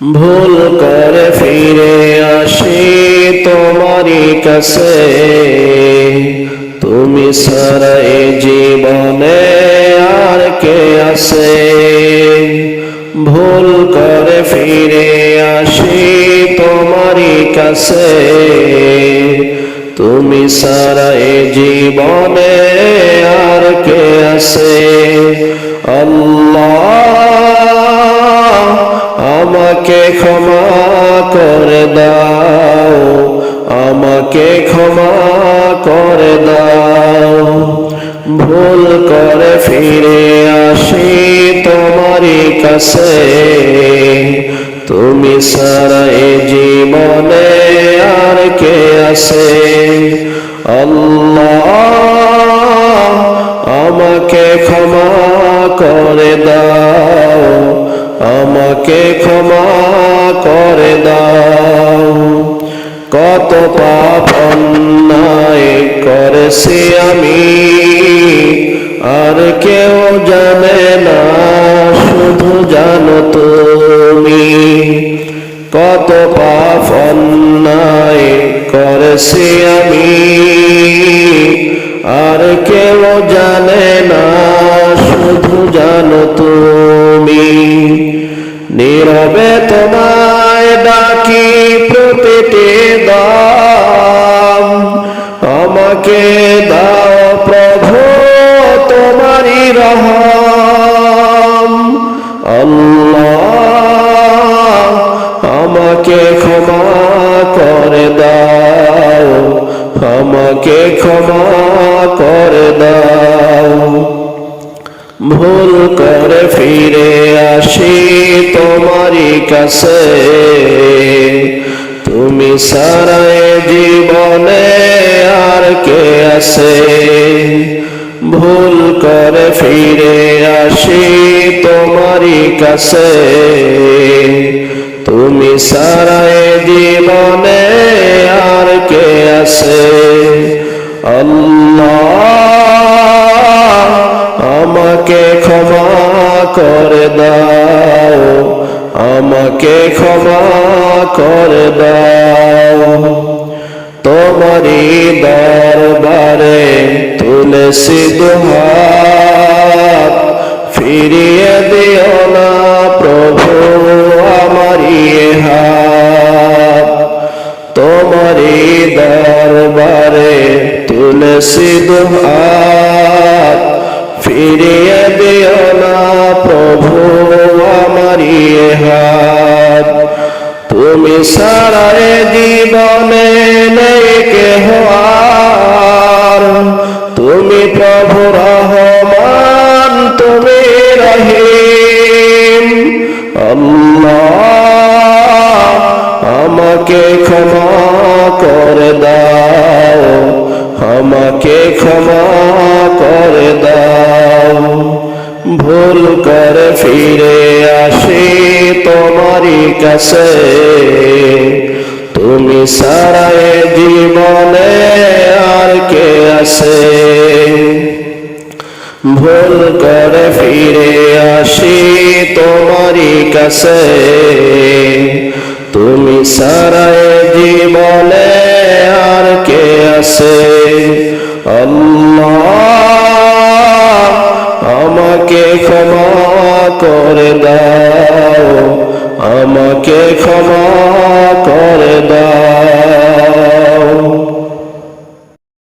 ভুল করে ফিরে আসি তোমারই কাছে। তুমি সারা এ জীবনে আর কে আছে? ভুল করে ফিরে আসি তোমারই কাছে। তুমি সারা এ জীবনে আর কে আছে? আল্লাহ আমাকে ক্ষমা করে দাও, আমাকে ক্ষমা করে দাও। ভুল করে ফিরে আসি তোমারই কাছে, তুমি সারা এ জীবনে আর কে আছে? আল্লাহ, আমাকে ক্ষমা করে দাও। আমাকে ক্ষমা করে দাও। কত পাপ অন্যায় করেছি আমি, আর কেউ জানে না, শুধু জানো তুমি। কত পাপ অন্যায় করেছি আমি, আর কেউ জানে না নীরবে তোমায় ডাকি প্রতিটি দাম। আমাকে দাও প্রভু তোমারই আল্লাহ আমাকে ক্ষমা করে দাও। আমাকে ক্ষমা করে দাও। ভুল করে ফিরে আসি তোমারই কাছে। তুমি সারায় জীবনে আর কে আছে? ভুল করে ফিরে আসি তোমারই কাছে। তুমি সারায় জীবনে করে দাও, আমাকে ক্ষমা করে দাও। তোমারই দরবারে তুলসী দুহাত ফিরিয়ে দিও না প্রভু আমারই হাত। তোমারই দরবারে তুলসী দুহাত ফিরিয়ে দিও সারায় জীবনে নেই কেহ আর। তুমি প্রভু রহমান, তুমি রহিম। আল্লাহ আমাকে ক্ষমা করে দাও, আমাকে ক্ষমা করে দাও। ভুল করে ফিরে আসি তোমারই কাছে। তুমি সারায় জীবনে আর কে আছে? ভুল করে ফিরে আসি তোমারই কাছে। তুমি সারায় জীবনে আর কে আছে? আল্লাহ আমাকে ক্ষমা করে দাও। করে দাও